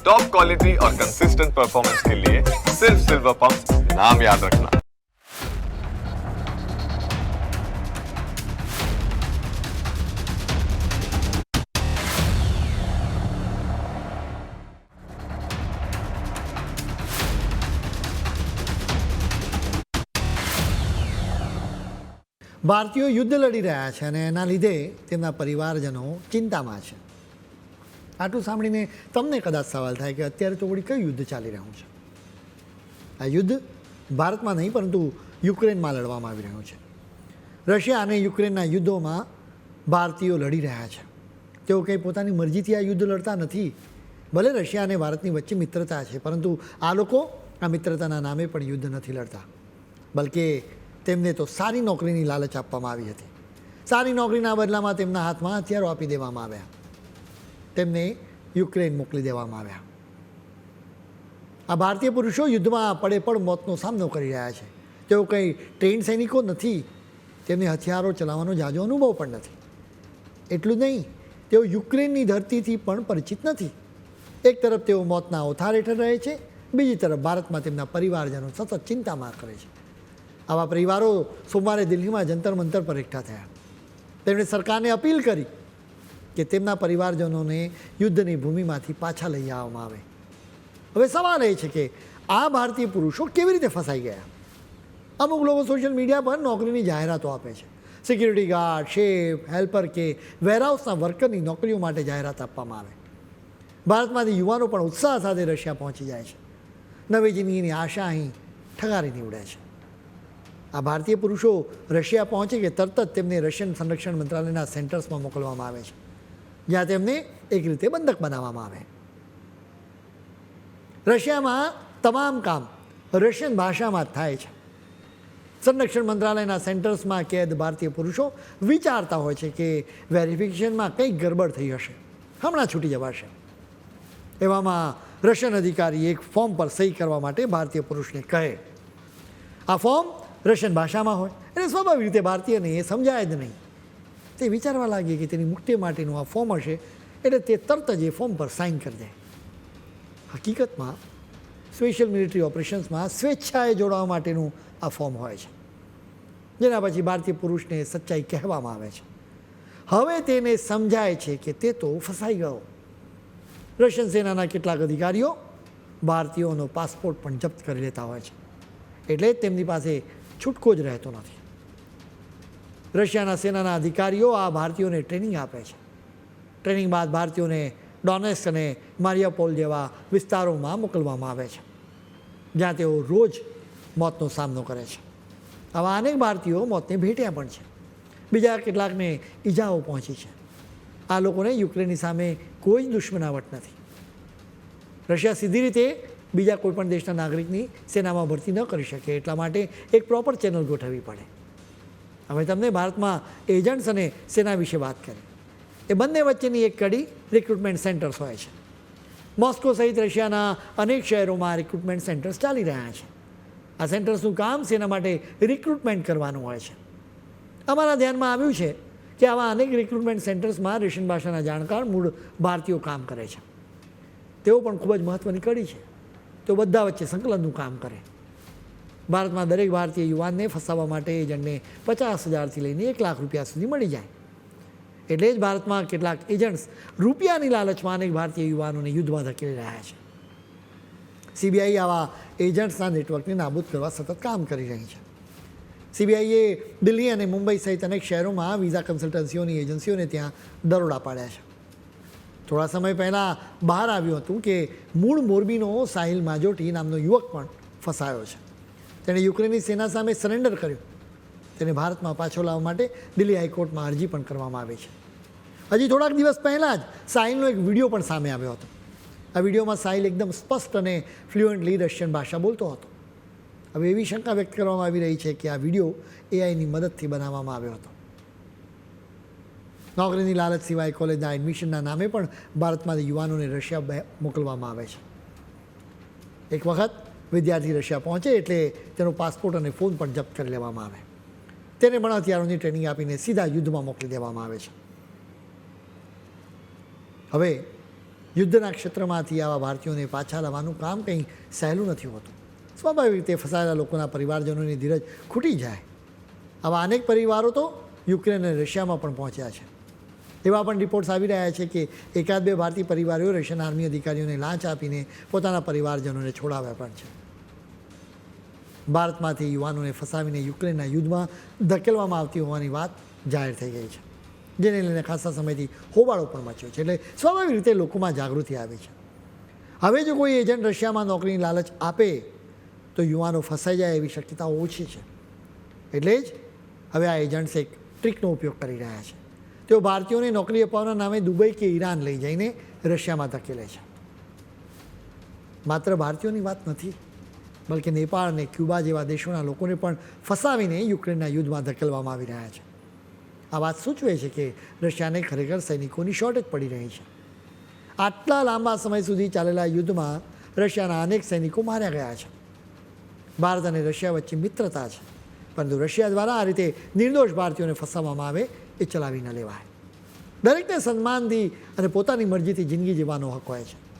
Top quality और consistent performance के लिए सिर्फ सिल्वर पंप नाम याद रखना ભારતીયો યુદ્ધ લડી રહ્યા છે અને એના લીધે તેમના પરિવારજનો ચિંતામાં છે આટલું સાંભળીને તમને કદાચ સવાલ થાય કે અત્યારે તો વળી કયું યુદ્ધ ચાલી રહ્યું છે? આ યુદ્ધ ભારતમાં નહીં, પરંતુ યુક્રેનમાં લડવામાં આવી રહ્યું છે. રશિયા અને યુક્રેનના યુદ્ધોમાં ભારતીયો લડી રહ્યા છે. તેઓ કંઈ પોતાની મરજીથી આ યુદ્ધ લડતા નથી. ભલે રશિયા અને ભારતની વચ્ચે મિત્રતા છે, પરંતુ આ લોકો આ મિત્રતાના નામે પણ યુદ્ધ નથી લડતા. બલકે તેમને તો સારી નોકરીની લાલચ આપવામાં આવી હતી. સારી નોકરીના બદલામાં તેમના હાથમાં હથિયારો આપી દેવામાં આવ્યા. તેમને યુક્રેન મોકલી દેવામાં આવ્યા. આ ભારતીય પુરુષો યુદ્ધમાં પડે પણ મોતનો સામનો કરી રહ્યા છે. તેઓ કંઈ ટ્રેન સૈનિકો નથી. તેમને હથિયારો ચલાવવાનો જાજો અનુભવ પણ નથી. એટલું નહીં, તેઓ યુક્રેનની ધરતીથી પણ પરિચિત નથી. એક તરફ તેઓ મોતના ઓથાર હેઠળ રહે છે, બીજી તરફ ભારતમાં તેમના પરિવારજનો સતત ચિંતામાં કરે છે. આવા પરિવારો સોમવારે દિલ્હીમાં જંતર મંતર પર એકઠા થયા. તેમણે સરકારને અપીલ કરી કે તેમના પરિવારજનોને યુદ્ધની ભૂમિમાંથી પાછા લઈ આવવામાં આવે. હવે સવાલ એ છે કે આ ભારતીય પુરુષો કેવી રીતે ફસાઈ ગયા? અમુક લોકો સોશિયલ મીડિયા પર નોકરીની જાહેરાતો આપે છે. સિક્યુરિટી ગાર્ડ શેફ હેલ્પર કે વેરહાઉસના વર્કરની નોકરીઓ માટે જાહેરાત આપવામાં આવે. ભારતમાંથી યુવાનો પણ ઉત્સાહ સાથે રશિયા પહોંચી જાય છે. નવી જિંદગીની આશા અહીં ઠગારી નીવડે છે. આ ભારતીય પુરુષો રશિયા પહોંચે કે તરત જ તેમને રશિયન સંરક્ષણ મંત્રાલયના સેન્ટર્સમાં મોકલવામાં આવે છે. જ્યાં તેમને એક રીતે બંધક બનાવવામાં આવે. રશિયામાં તમામ કામ રશિયન ભાષામાં જ થાય છે. સંરક્ષણ મંત્રાલયના સેન્ટર્સમાં કેદ ભારતીય પુરુષો વિચારતા હોય છે કે વેરિફિકેશનમાં કંઈક ગરબડ થઈ હશે. હમણાં છૂટી જવાશે. એવામાં રશિયન અધિકારી એક ફોર્મ પર સહી કરવા માટે ભારતીય પુરુષને કહે. આ ફોર્મ રશિયન ભાષામાં હોય. એટલે સ્વાભાવિક રીતે ભારતીયને એ સમજાય જ નહીં. તે વિચારવા લાગી કે તેની મુક્તિ માટેનું આ ફોર્મ હશે, એટલે તે તરત જ એ ફોર્મ પર સાઇન કરી દે. હકીકતમાં સ્પેશિયલ મિલિટરી ઓપરેશન્સમાં સ્વેચ્છાએ જોડાવા માટેનું આ ફોર્મ હોય છે. જેના પછી ભારતીય પુરુષને સચ્ચાઈ કહેવામાં આવે છે. હવે તેને સમજાય છે કે તે તો ફસાઈ ગયો. રશિયન સેનાના કેટલાક અધિકારીઓ ભારતીયોનો પાસપોર્ટ પણ જપ્ત કરી લેતા હોય છે. એટલે તેમની પાસે છૂટકો જ રહેતો નથી. રશિયાના સેનાના અધિકારીઓ આ ભારતીયોને ટ્રેનિંગ આપે છે. ટ્રેનિંગ બાદ ભારતીયોને ડોનેસ્ક અને મારિયાપોલ જેવા વિસ્તારોમાં મોકલવામાં આવે છે, જ્યાં તેઓ રોજ મોતનો સામનો કરે છે. આવા અનેક ભારતીયો મોતને ભેટ્યા પણ છે. બીજા કેટલાકને ઈજાઓ પહોંચી છે. આ લોકોને યુક્રેનની સામે કોઈ જ દુશ્મનાવટ નથી. રશિયા સીધી રીતે બીજા કોઈપણ દેશના નાગરિકની સેનામાં ભરતી ન કરી શકે એટલા માટે એક પ્રોપર ચેનલ ગોઠવવી પડે. અમે તમને ભારતમાં એજન્ટ્સ અને સેના વિશે વાત કરી. એ બંને વચ્ચેની એક કડી રિક્રુટમેન્ટ સેન્ટર્સ હોય છે. મોસ્કો સહિત રશિયાના અનેક શહેરોમાં રિક્રુટમેન્ટ સેન્ટર્સ ચાલી રહ્યા છે. આ સેન્ટર્સનું કામ સેના માટે રિક્રુટમેન્ટ કરવાનું હોય છે. અમારા ધ્યાનમાં આવ્યું છે કે આવા અનેક રિક્રુટમેન્ટ સેન્ટર્સમાં રશિયન ભાષાના જાણકાર મૂળ ભારતીયો કામ કરે છે. તેઓ પણ ખૂબ જ મહત્ત્વની કડી છે. તેઓ બધા વચ્ચે સંકલનનું કામ કરે. ભારતમાં દરેક ભારતીય યુવાનને ફસાવવા માટે એજન્ટને પચાસ હજારથી લઈને એક લાખ રૂપિયા સુધી મળી જાય. એટલે જ ભારતમાં કેટલાક એજન્ટ્સ રૂપિયાની લાલચમાં અનેક ભારતીય યુવાનોને યુદ્ધમાં ધકેલી રહ્યા છે. સીબીઆઈ આવા એજન્ટ્સના નેટવર્કને નાબૂદ કરવા સતત કામ કરી રહી છે. સીબીઆઈએ દિલ્હી અને મુંબઈ સહિત અનેક શહેરોમાં વિઝા કન્સલ્ટન્સીઓની એજન્સીઓને ત્યાં દરોડા પાડ્યા છે. થોડા સમય પહેલાં બહાર આવ્યું હતું કે મૂળ મોરબીનો સાહિલ માજોટી નામનો યુવક પણ ફસાયો છે. તેણે યુક્રેનની સેના સામે સરેન્ડર કર્યું. તેને ભારતમાં પાછો લાવવા માટે દિલ્હી હાઈકોર્ટમાં અરજી પણ કરવામાં આવી છે. હજી થોડાક દિવસ પહેલાં જ સાહિલનો એક વીડિયો પણ સામે આવ્યો હતો. આ વિડીયોમાં સાહિલ એકદમ સ્પષ્ટ અને ફ્લુઅન્ટલી રશિયન ભાષા બોલતો હતો. હવે એવી શંકા વ્યક્ત કરવામાં આવી રહી છે કે આ વીડિયો એઆઈની મદદથી બનાવવામાં આવ્યો હતો. નોકરીની લાલચ સિવાય કોલેજના એડમિશનના નામે પણ ભારતમાંથી યુવાનોને રશિયા મોકલવામાં આવે છે. એક વખત વિદ્યાર્થી રશિયા પહોંચે એટલે તેનો પાસપોર્ટ અને ફોન પણ જપ્ત કરી લેવામાં આવે. તેને પણ હથિયારોની ટ્રેનિંગ આપીને સીધા યુદ્ધમાં મોકલી દેવામાં આવે છે. હવે યુદ્ધના ક્ષેત્રમાંથી આવા ભારતીયોને પાછા લાવવાનું કામ કંઈ સહેલું નથી હોતું. સ્વાભાવિક રીતે ફસાયેલા લોકોના પરિવારજનોની ધીરજ ખૂટી જાય. આવા અનેક પરિવારો તો યુક્રેન અને રશિયામાં પણ પહોંચ્યા છે. એવા પણ રિપોર્ટ્સ આવી રહ્યા છે કે એકાદ બે ભારતીય પરિવારોએ રશિયન આર્મી અધિકારીઓને લાંચ આપીને પોતાના પરિવારજનોને છોડાવ્યા પણ છે. ભારતમાંથી યુવાનોને ફસાવીને યુક્રેનના યુદ્ધમાં ધકેલવામાં આવતી હોવાની વાત જાહેર થઈ ગઈ છે, જેને લઈને ખાસા સમયથી હોબાળો પણ મચ્યો છે એટલે સ્વાભાવિક રીતે લોકોમાં જાગૃતિ આવી છે. હવે જો કોઈ એજન્ટ રશિયામાં નોકરીની લાલચ આપે તો યુવાનો ફસાઈ જાય એવી શક્યતાઓ ઓછી છે. એટલે જ હવે આ એજન્ટ્સ એક ટ્રીકનો ઉપયોગ કરી રહ્યા છે. તેઓ ભારતીયોને નોકરી અપાવવાના નામે દુબઈ કે ઈરાન લઈ જઈને રશિયામાં ધકેલે છે. માત્ર ભારતીયોની વાત નથી બલકે નેપાળ અને ક્યુબા જેવા દેશોના લોકોને પણ ફસાવીને યુક્રેનના યુદ્ધમાં ધકેલવામાં આવી રહ્યા છે. આ વાત સૂચવે છે કે રશિયાને ખરેખર સૈનિકોની શોર્ટેજ પડી રહી છે. આટલા લાંબા સમય સુધી ચાલેલા યુદ્ધમાં રશિયાના અનેક સૈનિકો માર્યા ગયા છે. ભારત અને રશિયા વચ્ચે મિત્રતા છે, પરંતુ રશિયા દ્વારા આ રીતે નિર્દોષ ભારતીયોને ફસાવવામાં આવે એ ચલાવી ન લેવાય. દરેકને સન્માનથી અને પોતાની મરજીથી જિંદગી જીવવાનો હક હોય છે.